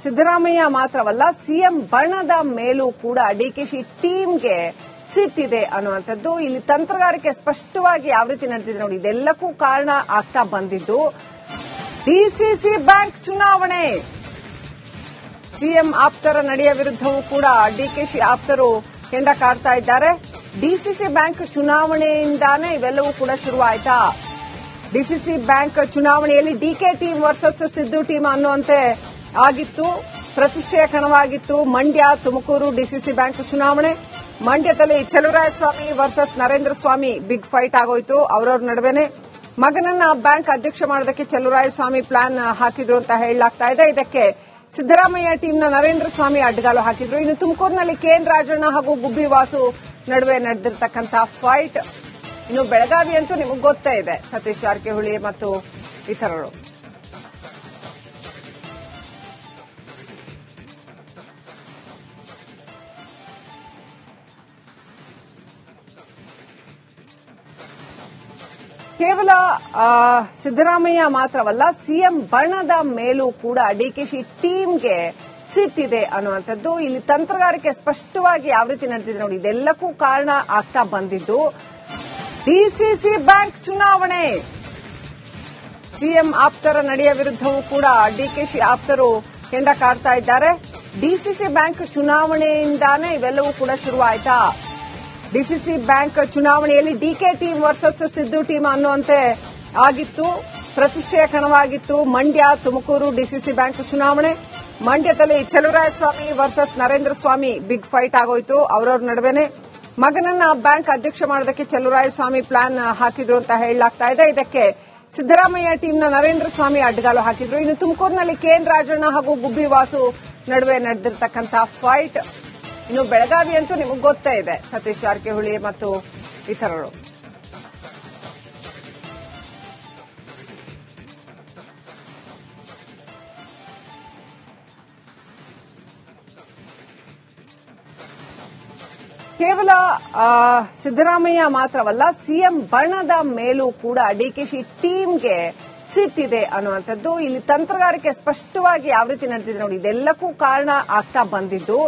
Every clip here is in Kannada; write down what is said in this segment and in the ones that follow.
ಸಿದ್ದರಾಮಯ್ಯ ಮಾತ್ರವಲ್ಲ, ಸಿಎಂ ಬಣ್ಣದ ಮೇಲೂ ಕೂಡ ಡಿ ಕೆ ಶಿ ಟೀಮ್ಗೆ ಸಿಟ್ಟಿದೆ ಅನ್ನುವಂಥದ್ದು. ಇಲ್ಲಿ ತಂತ್ರಗಾರಿಕೆ ಸ್ಪಷ್ಟವಾಗಿ ಯಾವ ರೀತಿ ನಡೆದಿದೆ ನೋಡಿ, ಇದೆಲ್ಲಕ್ಕೂ ಕಾರಣ ಆಗ್ತಾ ಬಂದಿದ್ದು. ಡಿಸಿಸಿ ಬ್ಯಾಂಕ್ ಚುನಾವಣೆ. ಸಿಎಂ ಆಪ್ತರ ನಡೆಯ ವಿರುದ್ಧವೂ ಕೂಡ ಡಿ ಕೆ ಶಿ ಆಪ್ತರು ಕೆಂಡ ಕಾಡ್ತಾ ಇದ್ದಾರೆ. ಡಿಸಿಸಿ ಬ್ಯಾಂಕ್ ಚುನಾವಣೆಯಿಂದಾನೇ ಇವೆಲ್ಲವೂ ಕೂಡ ಶುರುವಾಯ್ತಾ? ಡಿಸಿಸಿ ಬ್ಯಾಂಕ್ ಚುನಾವಣೆಯಲ್ಲಿ DK team versus Siddu team ಅನ್ನುವಂತೆ ಆಗಿತ್ತು, ಪ್ರತಿಷ್ಠೆಯ ಕಣವಾಗಿತ್ತು, ಮಂಡ್ಯ, ತುಮಕೂರು, ಡಿಸಿಸಿ ಬ್ಯಾಂಕ್ ಚುನಾವಣೆ. ಮಂಡ್ಯದಲ್ಲಿ Swamy versus Narendra Swamy big fight ಆಗೋಯ್ತು, ಅವರವ್ರ ನಡುವೆನೆ. ಮಗನನ್ನ ಬ್ಯಾಂಕ್ ಅಧ್ಯಕ್ಷ ಮಾಡೋದಕ್ಕೆ ಸ್ವಾಮಿ ಪ್ಲಾನ್ ಹಾಕಿದ್ರು ಅಂತ ಹೇಳಲಾಗ್ತಾ ಇದೆ. ಇದಕ್ಕೆ ಸಿದ್ದರಾಮಯ್ಯ ಟೀಮ್ನ ನರೇಂದ್ರ ಸ್ವಾಮಿ ಅಡ್ಡಗಾಲು ಹಾಕಿದ್ರು. ಇನ್ನು ತುಮಕೂರಿನಲ್ಲಿ ಕೆಎನ್ ರಾಜಣ್ಣ ಹಾಗೂ ಗುಬ್ಬಿ ವಾಸು ನಡುವೆ ನಡೆದಿರ್ತಕ್ಕಂಥ ಫೈಟ್. ಇನ್ನು ಬೆಳಗಾವಿ ಅಂತೂ ನಿಮಗೆ ಗೊತ್ತೇ ಇದೆ. ಸತೀಶ್ ಜಾರಕಿಹೊಳಿ ಮತ್ತು ಇತರರು. ಕೇವಲ ಸಿದ್ದರಾಮಯ್ಯ ಮಾತ್ರವಲ್ಲ, ಸಿಎಂ ಬಣ್ಣದ ಮೇಲೂ ಕೂಡ ಡಿ ಕೆ ಶಿ ಟೀಮ್ಗೆ ಸಿಟ್ಟಿದೆ ಅನ್ನುವಂಥದ್ದು, ಇಲ್ಲಿ ತಂತ್ರಗಾರಿಕೆ ಸ್ಪಷ್ಟವಾಗಿ ಯಾವ ರೀತಿ ನಡೆದಿದೆ ನೋಡಿ, ಇದೆಲ್ಲಕ್ಕೂ ಕಾರಣ ಆಗ್ತಾ ಬಂದಿದ್ದು ಡಿಸಿಸಿ ಬ್ಯಾಂಕ್ ಚುನಾವಣೆ. ಸಿಎಂ ಆಪ್ತರ ನಡೆಯ ವಿರುದ್ಧವೂ ಕೂಡ ಡಿ ಕೆ ಶಿ ಆಪ್ತರು ಕೆಂಡ ಕಾಡ್ತಾ ಇದ್ದಾರೆ. ಡಿಸಿಸಿ ಬ್ಯಾಂಕ್ ಚುನಾವಣೆಯಿಂದಾನೇ ಇವೆಲ್ಲವೂ ಕೂಡ ಶುರುವಾಯ್ತಾ? ಡಿಸಿಸಿ ಬ್ಯಾಂಕ್ ಚುನಾವಣೆಯಲ್ಲಿ DK team versus Siddu team ಅನ್ನುವಂತೆ ಆಗಿತ್ತು. ಪ್ರತಿಷ್ಠೆಯ ಕಣವಾಗಿತ್ತು ಮಂಡ್ಯ, ತುಮಕೂರು ಡಿಸಿಸಿ ಬ್ಯಾಂಕ್ ಚುನಾವಣೆ. ಮಂಡ್ಯದಲ್ಲಿ Swamy versus Narendra Swamy big fight ಆಗೋಯ್ತು ಅವರವ್ರ ನಡುವೆನೆ. ಮಗನನ್ನ ಬ್ಯಾಂಕ್ ಅಧ್ಯಕ್ಷ ಮಾಡೋದಕ್ಕೆ ಸ್ವಾಮಿ ಪ್ಲಾನ್ ಹಾಕಿದ್ರು ಅಂತ ಹೇಳಲಾಗ್ತಾ ಇದೆ. ಇದಕ್ಕೆ ಸಿದ್ದರಾಮಯ್ಯ ಟೀಮ್ನ ನರೇಂದ್ರ ಸ್ವಾಮಿ ಅಡ್ಡಗಾಲು ಹಾಕಿದ್ರು. ಇನ್ನು ತುಮಕೂರಿನಲ್ಲಿ ಕೆಎನ್ ರಾಜಣ್ಣ ಹಾಗೂ ಗುಬ್ಬಿ ವಾಸು ನಡುವೆ ನಡೆದಿರ್ತಕ್ಕಂಥ ಫೈಟ್. ಇನ್ನು ಬೆಳಗಾವಿ ಅಂತೂ ನಿಮಗೆ ಗೊತ್ತೇ ಇದೆ. ಸತೀಶ್ ಜಾರಕಿಹೊಳಿ ಮತ್ತು ಇತರರು. ಕೇವಲ ಸಿದ್ದರಾಮಯ್ಯ ಮಾತ್ರವಲ್ಲ, ಸಿಎಂ ಬಣ್ಣದ ಮೇಲೂ ಕೂಡ ಡಿಕೆಶಿ ಟೀಮ್ಗೆ ಸಿಟ್ಟಿದೆ ಅನ್ನುವಂಥದ್ದು. ಇಲ್ಲಿ ತಂತ್ರಗಾರಿಕೆ ಸ್ಪಷ್ಟವಾಗಿ ಯಾವ ರೀತಿ ನಡೆದಿದೆ ನೋಡಿ, ಇದೆಲ್ಲಕ್ಕೂ ಕಾರಣ ಆಗ್ತಾ ಬಂದಿದ್ದು.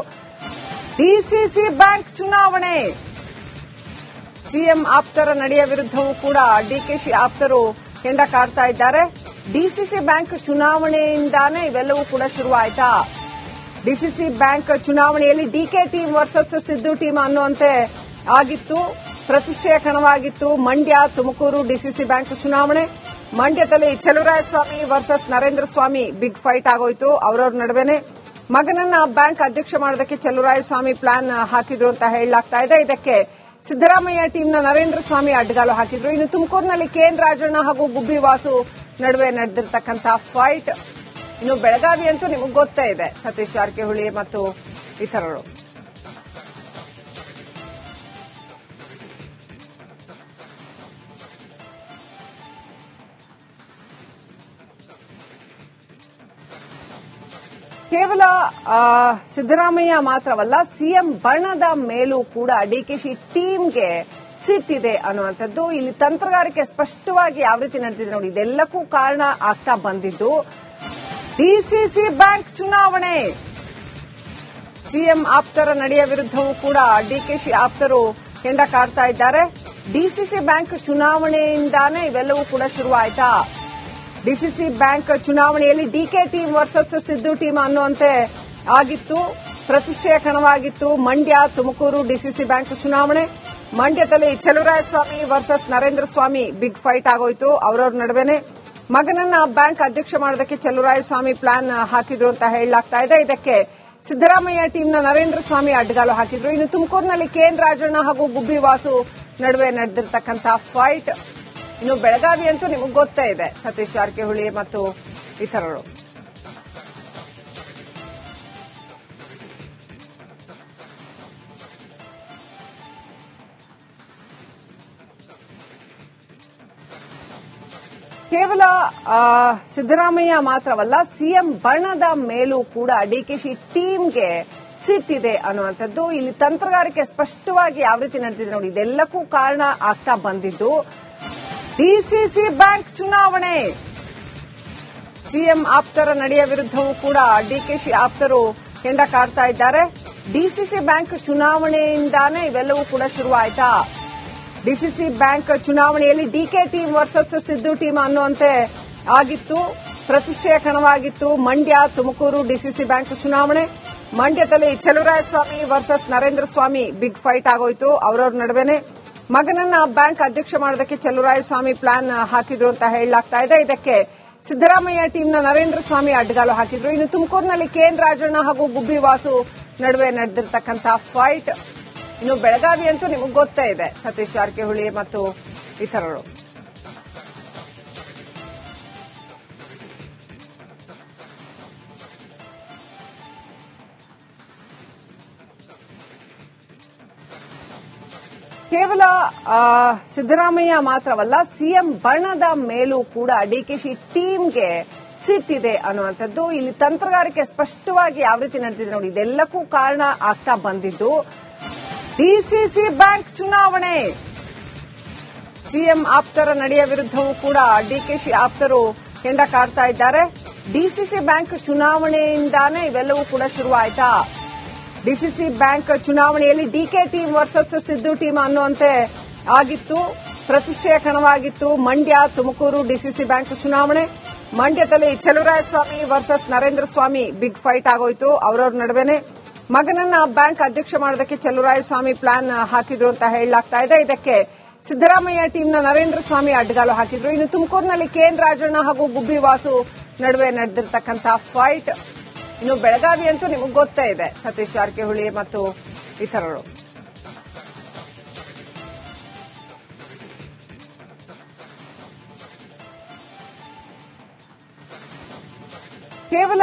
ಡಿಸಿಸಿ ಬ್ಯಾಂಕ್ ಚುನಾವಣೆ. ಸಿಎಂ ಆಪ್ತರ ನಡೆಯ ವಿರುದ್ಧವೂ ಕೂಡ ಡಿಕೆಶಿ ಆಪ್ತರು ಕೆಂಡ ಕಾಡ್ತಾ ಇದ್ದಾರೆ. ಡಿಸಿಸಿ ಬ್ಯಾಂಕ್ ಚುನಾವಣೆಯಿಂದಾನೇ ಇವೆಲ್ಲವೂ ಕೂಡ ಶುರುವಾಯ್ತಾ? ಡಿಸಿಸಿ ಬ್ಯಾಂಕ್ ಚುನಾವಣೆಯಲ್ಲಿ DK team versus Siddu team ಅನ್ನುವಂತೆ ಆಗಿತ್ತು, ಪ್ರತಿಷ್ಠೆಯ ಕಣವಾಗಿತ್ತು. ಮಂಡ್ಯ, ತುಮಕೂರು ಡಿಸಿಸಿ ಬ್ಯಾಂಕ್ ಚುನಾವಣೆ. ಮಂಡ್ಯದಲ್ಲಿ Swamy versus Narendra Swamy big fight ಆಗೋಯ್ತು. ಅವರವ್ರ ನಡುವೆನೆ ಮಗನನ್ನ ಬ್ಯಾಂಕ್ ಅಧ್ಯಕ್ಷ ಮಾಡೋದಕ್ಕೆ ಸ್ವಾಮಿ ಪ್ಲಾನ್ ಹಾಕಿದ್ರು ಅಂತ ಹೇಳಲಾಗ್ತಾ ಇದೆ. ಇದಕ್ಕೆ ಸಿದ್ದರಾಮಯ್ಯ ಟೀಮ್ನ ನರೇಂದ್ರ ಸ್ವಾಮಿ ಅಡ್ಡಗಾಲು ಹಾಕಿದ್ರು. ಇನ್ನು ತುಮಕೂರಿನಲ್ಲಿ ಕೆಎನ್ ರಾಜಣ್ಣ ಹಾಗೂ ಗುಬ್ಬಿ ವಾಸು ನಡುವೆ ನಡೆದಿರ್ತಕ್ಕಂಥ ಫೈಟ್ ಇನ್ನು ಬೆಳಗಾವಿ ಅಂತೂ ನಿಮಗೆ ಗೊತ್ತೇ ಇದೆ. ಸತೀಶ್ ಜಾರಕಿಹೊಳಿ ಮತ್ತು ಇತರರು. ಕೇವಲ ಸಿದ್ದರಾಮಯ್ಯ ಮಾತ್ರವಲ್ಲ, ಸಿಎಂ ಬಣ್ಣದ ಮೇಲೂ ಕೂಡ ಡಿ ಕೆ ಶಿ ಟೀಮ್ಗೆ ಸಿಟ್ಟಿದೆ ಅನ್ನುವಂಥದ್ದು, ಇಲ್ಲಿ ತಂತ್ರಗಾರಿಕೆ ಸ್ಪಷ್ಟವಾಗಿ ಯಾವ ರೀತಿ ನಡೆದಿದೆ ನೋಡಿ, ಇದೆಲ್ಲಕ್ಕೂ ಕಾರಣ ಆಗ್ತಾ ಬಂದಿದ್ದು ಡಿಸಿಸಿ ಬ್ಯಾಂಕ್ ಚುನಾವಣೆ. ಸಿಎಂ ಆಪ್ತರ ನಡೆಯ ವಿರುದ್ಧವೂ ಕೂಡ ಡಿ ಕೆ ಶಿ ಆಪ್ತರು ಕೆಂಡ ಕಾಡ್ತಾ ಇದ್ದಾರೆ. ಡಿಸಿಸಿ ಬ್ಯಾಂಕ್ ಚುನಾವಣೆಯಿಂದಾನೇ ಇವೆಲ್ಲವೂ ಕೂಡ ಶುರುವಾಯ್ತಾ? ಡಿಸಿಸಿ ಬ್ಯಾಂಕ್ ಚುನಾವಣೆಯಲ್ಲಿ DK team versus Siddu team ಅನ್ನುವಂತೆ ಆಗಿತ್ತು. ಪ್ರತಿಷ್ಠೆಯ ಕಣವಾಗಿತ್ತು ಮಂಡ್ಯ, ತುಮಕೂರು ಡಿಸಿಸಿ ಬ್ಯಾಂಕ್ ಚುನಾವಣೆ. ಮಂಡ್ಯದಲ್ಲಿ Swamy versus Narendra Swamy big fight ಆಗೋಯ್ತು ಅವರವ್ರ ನಡುವೆನೆ. ಮಗನನ್ನ ಬ್ಯಾಂಕ್ ಅಧ್ಯಕ್ಷ ಮಾಡೋದಕ್ಕೆ ಸ್ವಾಮಿ ಪ್ಲಾನ್ ಹಾಕಿದ್ರು ಅಂತ ಹೇಳಲಾಗ್ತಾ ಇದೆ. ಇದಕ್ಕೆ ಸಿದ್ದರಾಮಯ್ಯ ಟೀಮ್ನ ನರೇಂದ್ರ ಸ್ವಾಮಿ ಅಡ್ಡಗಾಲು ಹಾಕಿದ್ರು. ಇನ್ನು ತುಮಕೂರಿನಲ್ಲಿ ಕೆಎನ್ ರಾಜಣ್ಣ ಹಾಗೂ ಗುಬ್ಬಿ ವಾಸು ನಡುವೆ ನಡೆದಿರ್ತಕ್ಕಂಥ ಫೈಟ್. ಇನ್ನು ಬೆಳಗಾವಿ ಅಂತೂ ನಿಮಗೆ ಗೊತ್ತೇ ಇದೆ. ಸತೀಶ್ ಜಾರಕಿಹೊಳಿ ಮತ್ತು ಇತರರು. ಕೇವಲ ಸಿದ್ದರಾಮಯ್ಯ ಮಾತ್ರವಲ್ಲ, ಸಿಎಂ ಬಣ್ಣದ ಮೇಲೂ ಕೂಡ ಡಿಕೆಶಿ ಟೀಮ್ಗೆ ಸಿಟ್ಟಿದೆ ಅನ್ನುವಂಥದ್ದು. ಇಲ್ಲಿ ತಂತ್ರಗಾರಿಕೆ ಸ್ಪಷ್ಟವಾಗಿ ಯಾವ ರೀತಿ ನಡೆದಿದೆ ನೋಡಿ, ಇದೆಲ್ಲಕ್ಕೂ ಕಾರಣ ಆಗ್ತಾ ಬಂದಿದ್ದು. ಡಿಸಿಸಿ ಬ್ಯಾಂಕ್ ಚುನಾವಣೆ. ಸಿಎಂ ಆಪ್ತರ ನಡೆಯ ವಿರುದ್ಧವೂ ಕೂಡ ಡಿಕೆಶಿ ಆಪ್ತರು ಕೆಂಡ ಕಾಡ್ತಾ ಇದ್ದಾರೆ. ಡಿಸಿಸಿ ಬ್ಯಾಂಕ್ ಚುನಾವಣೆಯಿಂದಾನೇ ಇವೆಲ್ಲವೂ ಕೂಡ ಶುರುವಾಯ್ತಾ? ಡಿಸಿಸಿ ಬ್ಯಾಂಕ್ ಚುನಾವಣೆಯಲ್ಲಿ DK team versus Siddu team ಅನ್ನುವಂತೆ ಆಗಿತ್ತು, ಪ್ರತಿಷ್ಠೆಯ ಕಣವಾಗಿತ್ತು. ಮಂಡ್ಯ, ತುಮಕೂರು ಡಿಸಿಸಿ ಬ್ಯಾಂಕ್ ಚುನಾವಣೆ. ಮಂಡ್ಯದಲ್ಲಿ Chaluvarayaswamy versus Narendra Swamy big fight ಆಗೋಯ್ತು. ಅವರವ್ರ ನಡುವೆನೆ ಮಗನನ್ನ ಬ್ಯಾಂಕ್ ಅಧ್ಯಕ್ಷ ಮಾಡೋದಕ್ಕೆ ಚಲುವರಾಯಸ್ವಾಮಿ ಪ್ಲಾನ್ ಹಾಕಿದ್ರು ಅಂತ ಹೇಳಲಾಗ್ತಾ ಇದೆ. ಇದಕ್ಕೆ ಸಿದ್ದರಾಮಯ್ಯ ಟೀಮ್ನ ನರೇಂದ್ರ ಸ್ವಾಮಿ ಅಡ್ಡಗಾಲು ಹಾಕಿದ್ರು. ಇನ್ನು ತುಮಕೂರಿನಲ್ಲಿ ಕೆಎನ್ ರಾಜಣ್ಣ ಹಾಗೂ ಗುಬ್ಬಿ ವಾಸು ನಡುವೆ ನಡೆದಿರ್ತಕ್ಕಂಥ ಫೈಟ್ ಇನ್ನು ಬೆಳಗಾವಿ ಅಂತೂ ನಿಮಗೆ ಗೊತ್ತೇ ಇದೆ. ಸತೀಶ್ ಜಾರಕಿಹೊಳಿ ಮತ್ತು ಇತರರು. ಕೇವಲ ಸಿದ್ದರಾಮಯ್ಯ ಮಾತ್ರವಲ್ಲ, ಸಿಎಂ ಬಣ್ಣದ ಮೇಲೂ ಕೂಡ ಡಿ ಕೆ ಶಿ ಟೀಮ್ಗೆ ಸಿಟ್ಟಿದೆ ಅನ್ನುವಂಥದ್ದು, ಇಲ್ಲಿ ತಂತ್ರಗಾರಿಕೆ ಸ್ಪಷ್ಟವಾಗಿ ಯಾವ ರೀತಿ ನಡೆದಿದೆ ನೋಡಿ, ಇದೆಲ್ಲಕ್ಕೂ ಕಾರಣ ಆಗ್ತಾ ಬಂದಿದ್ದು ಡಿಸಿಸಿ ಬ್ಯಾಂಕ್ ಚುನಾವಣೆ. ಸಿಎಂ ಆಪ್ತರ ನಡೆಯ ವಿರುದ್ಧವೂ ಕೂಡ ಡಿ ಕೆ ಶಿ ಆಪ್ತರು ಕೆಂಡ ಕಾರ್ತಾ ಇದ್ದಾರೆ. ಡಿಸಿಸಿ ಬ್ಯಾಂಕ್ ಚುನಾವಣೆಯಿಂದಾನೇ ಇವೆಲ್ಲವೂ ಕೂಡ ಶುರುವಾಯ್ತಾ? ಡಿಸಿಸಿ ಬ್ಯಾಂಕ್ ಚುನಾವಣೆಯಲ್ಲಿ DK team versus Siddu team ಅನ್ನುವಂತೆ ಆಗಿತ್ತು. ಪ್ರತಿಷ್ಠೆಯ ಕಣವಾಗಿತ್ತು ಮಂಡ್ಯ, ತುಮಕೂರು ಡಿಸಿಸಿ ಬ್ಯಾಂಕ್ ಚುನಾವಣೆ. ಮಂಡ್ಯದಲ್ಲಿ Chaluvarayaswamy versus Narendra Swamy big fight ಆಗೋಯ್ತು ಅವರವ್ರ ನಡುವೆನೆ. ಮಗನನ್ನ ಬ್ಯಾಂಕ್ ಅಧ್ಯಕ್ಷ ಮಾಡೋದಕ್ಕೆ ಚಲುವರಾಯಸ್ವಾಮಿ ಪ್ಲಾನ್ ಹಾಕಿದ್ರು ಅಂತ ಹೇಳಲಾಗ್ತಾ ಇದೆ. ಇದಕ್ಕೆ ಸಿದ್ದರಾಮಯ್ಯ ಟೀಮ್ನ ನರೇಂದ್ರ ಸ್ವಾಮಿ ಅಡ್ಡಗಾಲು ಹಾಕಿದ್ರು. ಇನ್ನು ತುಮಕೂರಿನಲ್ಲಿ ಕೆಎನ್ ರಾಜಣ್ಣ ಹಾಗೂ ಗುಬ್ಬಿ ವಾಸು ನಡುವೆ ನಡೆದಿರ್ತಕ್ಕಂಥ ಫೈಟ್. ಇನ್ನು ಬೆಳಗಾವಿ ಅಂತೂ ನಿಮಗೆ ಗೊತ್ತೇ ಇದೆ. ಸತೀಶ್ ಜಾರಕಿಹೊಳಿ ಮತ್ತು ಇತರರು. ಕೇವಲ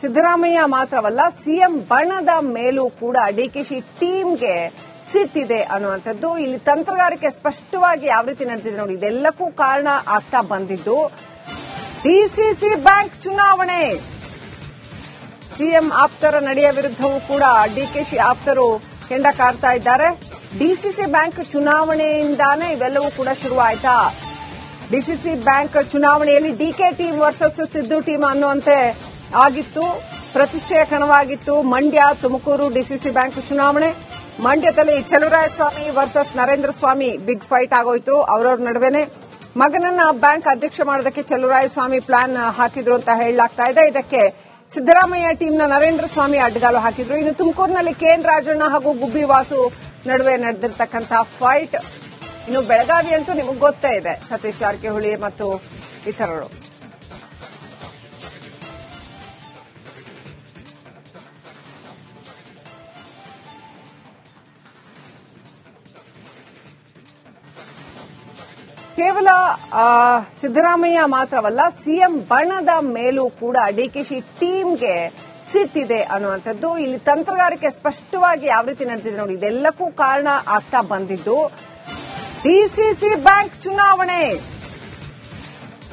ಸಿದ್ದರಾಮಯ್ಯ ಮಾತ್ರವಲ್ಲ, ಸಿಎಂ ಬಣದ ಮೇಲೂ ಕೂಡ ಡಿಕೆಶಿ ಟೀಮ್ಗೆ ಸಿಟ್ಟಿದೆ ಅನ್ನುವಂಥದ್ದು ಇಲ್ಲಿ ತಂತ್ರಗಾರಿಕೆ ಸ್ಪಷ್ಟವಾಗಿ ಯಾವ ರೀತಿ ನಡೆದಿದೆ ನೋಡಿ, ಇದೆಲ್ಲಕ್ಕೂ ಕಾರಣ ಆಗ್ತಾ ಬಂದಿದ್ದು. ಡಿಸಿಸಿ ಬ್ಯಾಂಕ್ ಚುನಾವಣೆ. ಸಿಎಂ ಆಪ್ತರ ನಡೆಯ ವಿರುದ್ಧವೂ ಕೂಡ ಡಿಕೆಶಿ ಆಪ್ತರು ಕೆಂಡ ಕಾರ್ತಾ ಇದ್ದಾರೆ. ಡಿಸಿಸಿ ಬ್ಯಾಂಕ್ ಚುನಾವಣೆಯಿಂದಾನೇ ಇವೆಲ್ಲವೂ ಕೂಡ ಶುರುವಾಯ್ತಾ? ಡಿಸಿಸಿ ಬ್ಯಾಂಕ್ ಚುನಾವಣೆಯಲ್ಲಿ DK team versus Siddu team ಅನ್ನುವಂತೆ ಆಗಿತ್ತು, ಪ್ರತಿಷ್ಠೆಯ ಕಣವಾಗಿತ್ತು. ಮಂಡ್ಯ, ತುಮಕೂರು ಡಿಸಿಸಿ ಬ್ಯಾಂಕ್ ಚುನಾವಣೆ. ಮಂಡ್ಯದಲ್ಲಿ Chaluvarayaswamy versus Narendra Swamy big fight ಆಗೋಯ್ತು ಅವರವ್ರ ನಡುವೆನೆ. ಮಗನನ್ನ ಬ್ಯಾಂಕ್ ಅಧ್ಯಕ್ಷ ಮಾಡೋದಕ್ಕೆ ಚಲುವರಾಯಸ್ವಾಮಿ ಪ್ಲಾನ್ ಹಾಕಿದ್ರು ಅಂತ ಹೇಳಲಾಗ್ತಾ ಇದೆ. ಇದಕ್ಕೆ ಸಿದ್ದರಾಮಯ್ಯ ಟೀಮ್ನ ನರೇಂದ್ರ ಸ್ವಾಮಿ ಅಡ್ಡಗಾಲು ಹಾಕಿದ್ರು. ಇನ್ನು ತುಮಕೂರಿನಲ್ಲಿ ಕೆಎನ್ ರಾಜಣ್ಣ ಹಾಗೂ ಗುಬ್ಬಿ ವಾಸು ನಡುವೆ ನಡೆದಿರ್ತಕ್ಕಂಥ ಫೈಟ್ ಇನ್ನು ಬೆಳಗಾವಿ ಅಂತೂ ನಿಮಗೆ ಗೊತ್ತೇ ಇದೆ. ಸತೀಶ್ ಜಾರಕಿಹೊಳಿ ಮತ್ತು ಇತರರು. ಕೇವಲ ಸಿದ್ದರಾಮಯ್ಯ ಮಾತ್ರವಲ್ಲ, ಸಿಎಂ ಬಣದ ಮೇಲೂ ಕೂಡ ಡಿ ಕೆ ಶಿ ಟೀಮ್ಗೆ ಸಿಟ್ಟಿದೆ ಅನ್ನುವಂಥದ್ದು ಇಲ್ಲಿ ತಂತ್ರಗಾರಿಕೆ ಸ್ಪಷ್ಟವಾಗಿ ಯಾವ ರೀತಿ ನಡೆದಿದೆ ನೋಡಿ, ಇದೆಲ್ಲಕ್ಕೂ ಕಾರಣ ಆಗ್ತಾ ಬಂದಿದ್ದು ಡಿಸಿಸಿ ಬ್ಯಾಂಕ್ ಚುನಾವಣೆ.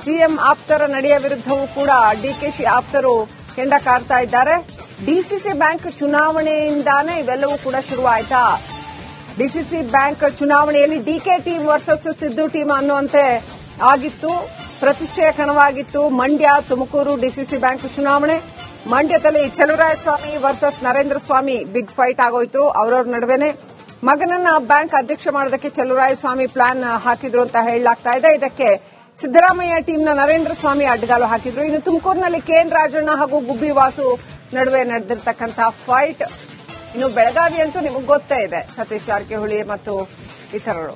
ಸಿಎಂ ಆಪ್ತರ ನಡೆಯ ವಿರುದ್ಧವೂ ಕೂಡ ಡಿ ಕೆ ಶಿ ಆಪ್ತರು ಕೆಂಡ ಕಾರ್ತಾ ಇದ್ದಾರೆ. ಡಿಸಿಸಿ ಬ್ಯಾಂಕ್ ಚುನಾವಣೆಯಿಂದಾನೇ ಇವೆಲ್ಲವೂ ಕೂಡ ಶುರುವಾಯ್ತಾ? ಡಿಸಿಸಿ ಬ್ಯಾಂಕ್ ಚುನಾವಣೆಯಲ್ಲಿ DK team versus Siddu team ಅನ್ನುವಂತೆ ಆಗಿತ್ತು. ಪ್ರತಿಷ್ಠೆಯ ಕಣವಾಗಿತ್ತು. ಮಂಡ್ಯ, ತುಮಕೂರು ಡಿಸಿಸಿ ಬ್ಯಾಂಕ್ ಚುನಾವಣೆ. ಮಂಡ್ಯದಲ್ಲಿ Chaluvarayaswamy versus Narendra Swamy big fight ಆಗೋಯ್ತು. ಅವರವ್ರ ನಡುವೆನೆ ಮಗನನ್ನ ಬ್ಯಾಂಕ್ ಅಧ್ಯಕ್ಷ ಮಾಡೋದಕ್ಕೆ ಚಲುವರಾಯಸ್ವಾಮಿ ಪ್ಲಾನ್ ಹಾಕಿದ್ರು ಅಂತ ಹೇಳಲಾಗ್ತಾ ಇದೆ. ಇದಕ್ಕೆ ಸಿದ್ದರಾಮಯ್ಯ ಟೀಮ್ನ ನರೇಂದ್ರ ಸ್ವಾಮಿ ಅಡ್ಡಗಾಲು ಹಾಕಿದ್ರು. ಇನ್ನು ತುಮಕೂರಿನಲ್ಲಿ ಕೆಎನ್ ರಾಜಣ್ಣ ಹಾಗೂ ಗುಬ್ಬಿ ವಾಸು ನಡುವೆ ನಡೆದಿರ್ತಕ್ಕಂಥ ಫೈಟ್. ಇನ್ನು ಬೆಳಗಾವಿ ಅಂತೂ ನಿಮಗೆ ಗೊತ್ತೇ ಇದೆ ಸತೀಶ್ ಜಾರಕಿಹೊಳಿ ಮತ್ತು ಇತರರು.